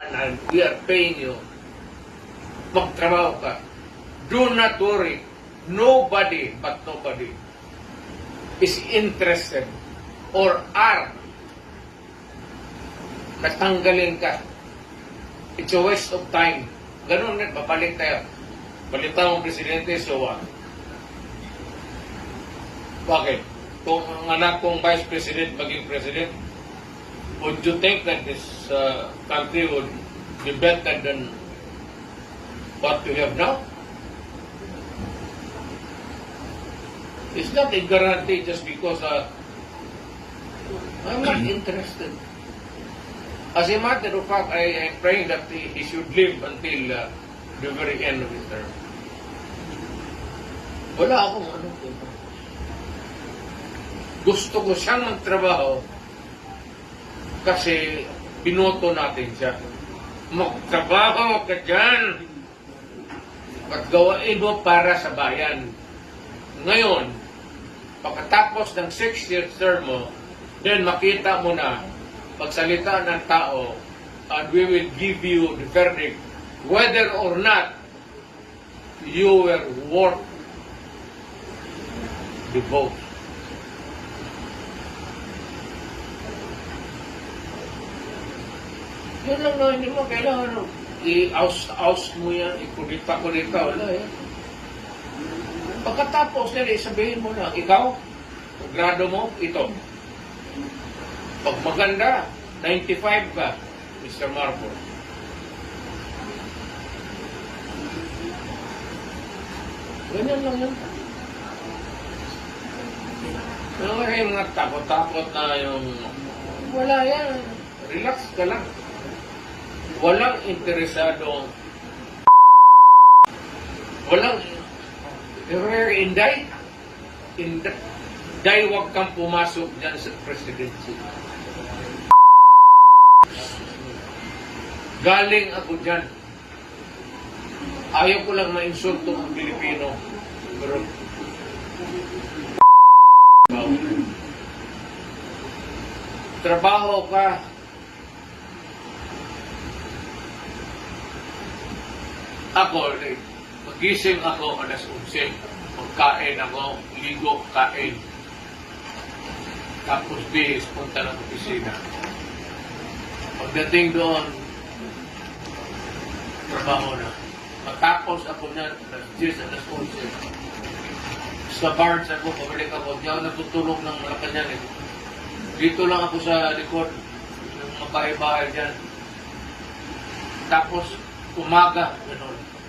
and we are paying you, magtrabaho ka. Do not worry. Nobody but nobody is interested or are natanggalin ka. It's a waste of time. Ganun na, babalik tayo. Balitan mo presidente, so what? Bakit? Kung ang anak kong vice president maging president, would you think that this uh, country would be better than what we have now? It's not a guarantee just because uh, I'm not interested. As a matter of fact, I am praying that he, he should live until uh, the very end of his term. Wala akong ano. Gusto ko siyang magtrabaho kasi binoto natin siya. Magtrabaho ka dyan at gawain mo para sa bayan. Ngayon, pagkatapos ng six year term mo, then makita mo na pagsalita ng tao and we will give you the verdict whether or not you were worth the vote. Yun lang na, hindi mo kailangan i-oust-oust mo yan, ikulita-kulita, wala eh. Pagkatapos nila, sabihin mo na, ikaw, grado mo, ito. Pag maganda, 95 ka, Mr. Marcos. Ganyan lang yun. Ano nga yung mga takot-takot na yung... Wala yan. Relax ka lang. Walang interesado. Walang... Inday. Inday. Dahil huwag kang pumasok dyan sa presidency. Galing ako dyan. Ayaw ko lang ma-insulto ang Pilipino. Pero... Trabaho ka. Ako, eh, magising ako alas 11. Magkain ako, ligo, kain. Tapos bihis, punta ng opisina. Pagdating doon, trabaho na. Matapos ako na, alas 10, alas 11. Sa Barnes ako, pabalik ako. Di ako natutulog ng Malacanang eh. Dito lang ako sa likod. Yung mga bahay-bahay dyan. Tapos, umaga, gano'n.